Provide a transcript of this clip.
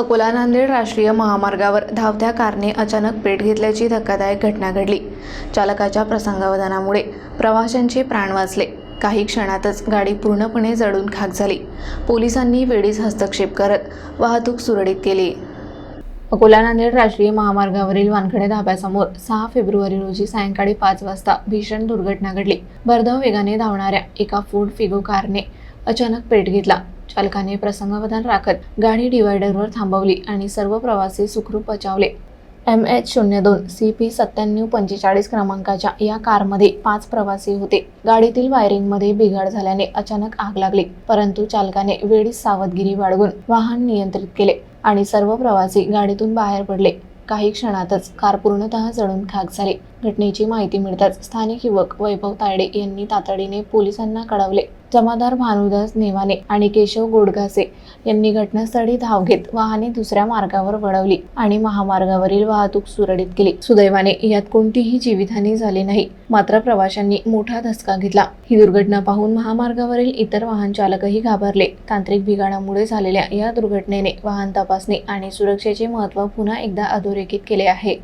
अकोला नांदेड राष्ट्रीय महामार्गावर धावत्या कारने अचानक पेट घेतल्याची धक्कादायक घटना घडली. चालकाच्या प्रसंगावधानामुळे प्रवाशांचे प्राण वाचले. काही क्षणातच गाडी पूर्णपणे जळून खाक झाली. पोलिसांनी वेळीच हस्तक्षेप करत वाहतूक सुरळीत केली. अकोला नांदेड राष्ट्रीय महामार्गावरील वानखडे धाब्यासमोर सहा फेब्रुवारी रोजी सायंकाळी पाच वाजता भीषण दुर्घटना घडली. भरधाव वेगाने धावणाऱ्या एका फोर्ड फिगो कारने अचानक पेट घेतला. चालकाने प्रसंगावधान राखत गाडी डिवायडरवर थांबवली आणि सर्व प्रवासी सुखरूप बचावले. एम एच शून्य दोन सी पी सत्त्याण्णव पंचेचाळीस क्रमांकाच्या या कारमध्ये पाच प्रवासी होते. गाडीतील वायरिंगमध्ये बिघाड झाल्याने अचानक आग लागली परंतु चालकाने वेळीच सावधगिरी बाळगून वाहन नियंत्रित केले आणि सर्व प्रवासी गाडीतून बाहेर पडले. काही क्षणातच कार पूर्णतः जळून खाक झाली. घटनेची माहिती मिळताच स्थानिक युवक वैभव तायडे यांनी तातडीने पोलिसांना कळवले. जमादार भानुदास नेवाने आणि केशव गोडघासे यांनी घटनास्थळी धाव घेत वाहने दुसऱ्या मार्गावर वळवली आणि महामार्गावरील वाहतूक सुरळीत केली. सुदैवाने यात कोणतीही जीवितहानी झाली नाही. मात्र प्रवाशांनी मोठा धसका घेतला. ही दुर्घटना पाहून महामार्गावरील इतर वाहन चालकही घाबरले. तांत्रिक बिघाडामुळे झालेल्या या दुर्घटनेने वाहन तपासणी आणि सुरक्षेचे महत्त्व पुन्हा एकदा अधोरेखित केले आहे.